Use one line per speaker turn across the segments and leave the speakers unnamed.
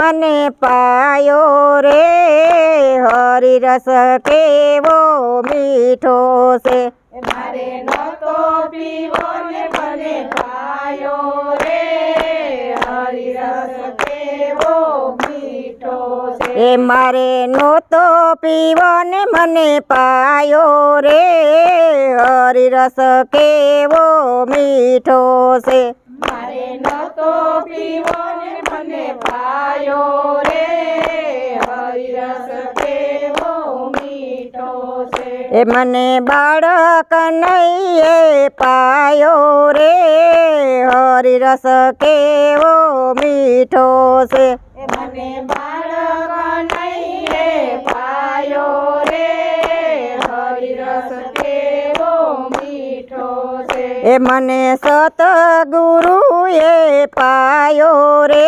મને પાયો રે હરિરસ કેવો મીઠો છે.
મારે નતો પીવો ને મને પાયો રે હરિરસ કેવો મીઠો છે.
એ મારે નહોતો પીવો ને મને પાયો રે હરિરસ કેવો મીઠો છે.
મારે નતો પીવો ને મને પાયો રે હરિરસ કેવો મીઠો છે.
એ મને બાળક નહીએ પાયો રે હરિરસ કેવો મીઠો છે.
મને બાળક નહીં પાયો રે
એ મને સતગુરુએ પાયો રે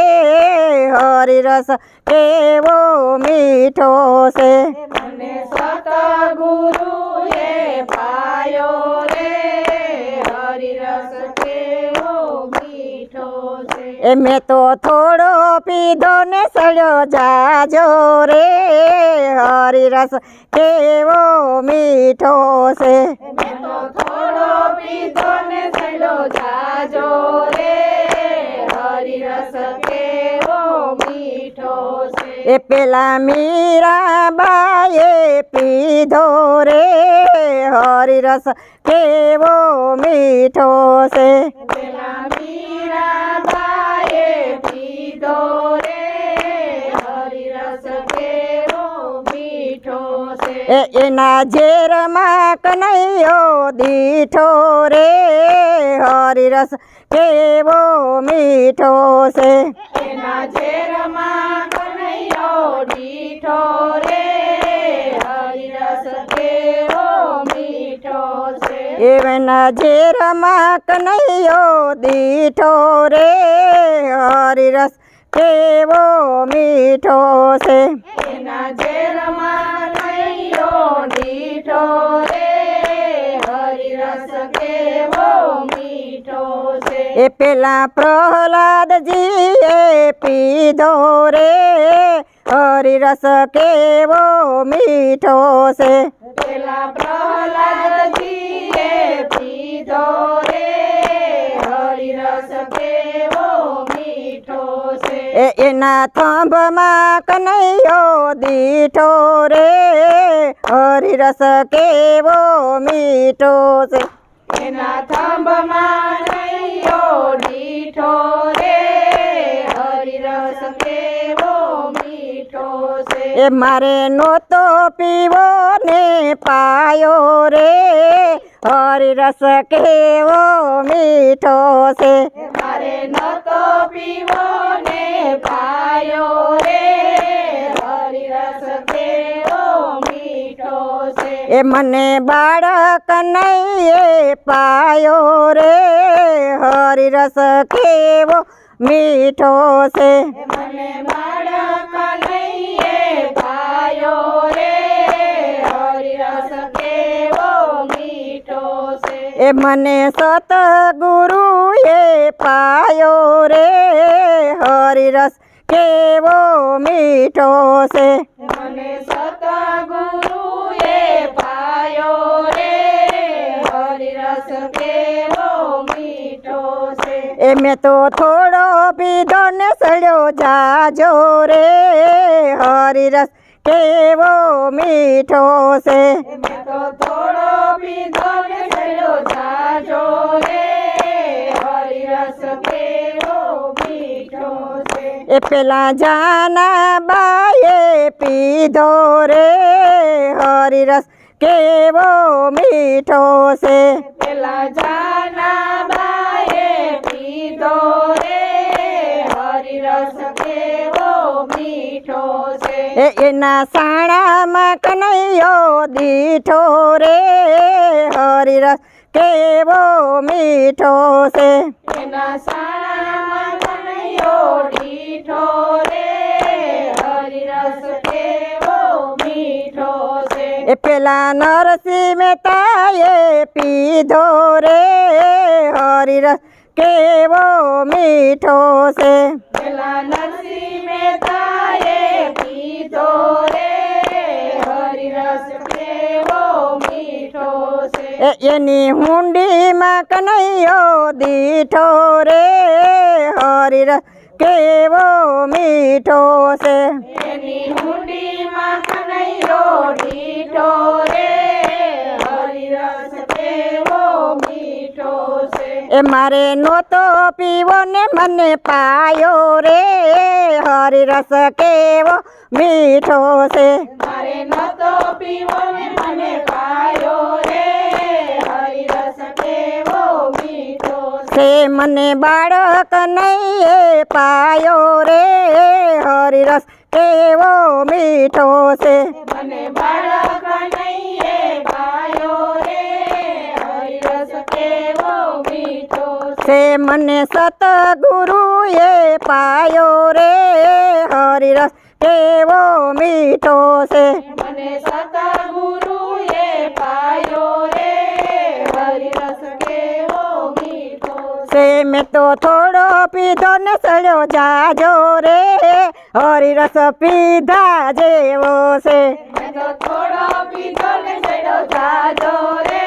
હરિરસ કેવો મીઠો છે
મને સતગુરુએ પાયો
એ મેં તો થોડો પીધો ને સડ્યો જાજો રે. હરિરસ કેવો મીઠો છે.
મેં તો થોડો પીધો ને સડો જાજો રે. હરિરસ કેવો મીઠો છે.
એ પેલા મીરાબાએ પીધો રે. હરિરસ કેવો મીઠો છે. એના ઝેરમાં કનૈયો દીઠો રે હરિરસ કેવો મીઠો છે
એના ઝેરમાં કનૈયો દીઠો રે હરિરસ કેવો મીઠો છે
એવના ઝેરમાં કનૈયો દીઠો રે હરિરસ કેવો મીઠો છે
એના ઝેરમાં
પેલા પ્રહલાદજીએ પીધો રે હરિરસ કેવો મીઠો છે
પેલા પ્રહલાદજીએ પીધો રે હરિરસ કેવો મીઠો છે
એ એના થંભમાં કનૈયો દીઠો રે હરિરસ કેવો મીઠો છે
એના થંભમાં નૈયો દીઠો રે હરિરસ કેવો મીઠો છે.
એ મારે નહોતો પીવો ને પાયો રે હરિરસ કેવો મીઠો છે.
મારે નતો પીવો ને પાયો રે છે
એ મને બાળક નહીએ પાયો રે હરિરસ કેવો મીઠો છે
મને બાળક નહીએ પાયો રે હરિરસ કેવો મીઠો છે
એ મને સતગુરુએ પાયો રે હરિરસ કેવો મીઠો છે
મને સતગુરુએ आयो रे हरि रस केवो मीठो
से। ए में तो थोड़ो पीधो ने सड़ो जा जो रे तो हरि
रस के वो मीठो से। ए में तो थोड़ो पीधो ने सड़ो
जाजो रे हरि रस केवो मीठो से। ए पेला जाना बाए पीधो रे हरि रस કેવો મીઠો છે?
પેલા જાના બાએ પીધો રે હરિરસ કેવો મીઠો છે?
એ એના સાણામાં કનૈયો દીઠો રે હરિરસ કેવો મીઠો છે?
એના સાણામાં કનૈયો દીઠો રે હરિરસ કેવો
એ પેલા નરસિંહ મહેતાએ પીધો રે હરિર કેવો મીઠો છે.
પેલા નરસિંહ મહેતાએ
એની હુંડીમાં કનૈયો દીઠો રે હરિરસ કેવો મીઠો છે?
એની હુંડીમાં કનૈયો ડીઠો રે હરિરસ કેવો મીઠો છે.
એ મારે નોતો પીવો ને મને પાયો રે. હરિરસ કેવો મીઠો છે.
મારે નોતો પીવો ને મને પાયો રે હરિરસ કેવો મીઠો છે
છે મને બાળક નહીં પાયો રે. હરિરસ કેવો મીઠો છે.
મને બાળક નહીં પાયો રે. હરિરસ કેવો મીઠો છે.
મને સતગુરુએ પાયો રે. હરિરસ કેવો મીઠો છે.
મને સતગુરુએ મીઠો છે
છે મેં તો થોડો પીધો ને સળ્યો જાજો રે હરિરસ પીધા જેવો છે
મેં તો થોડો પીધો ને ચડ્યો જાજો રે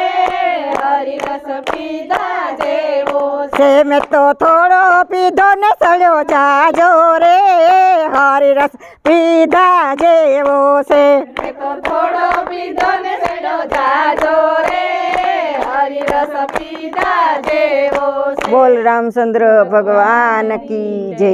હરિરસ પીધા જેવો છે
છે મેં તો થોડો પીધો ને સળ્યો જાજો રે હરિરસ પીધા જેવો છે
મેં તો થોડો પીધો ને ચડ્યો જાજો રે
बोल रामचंद्र भगवान की जय।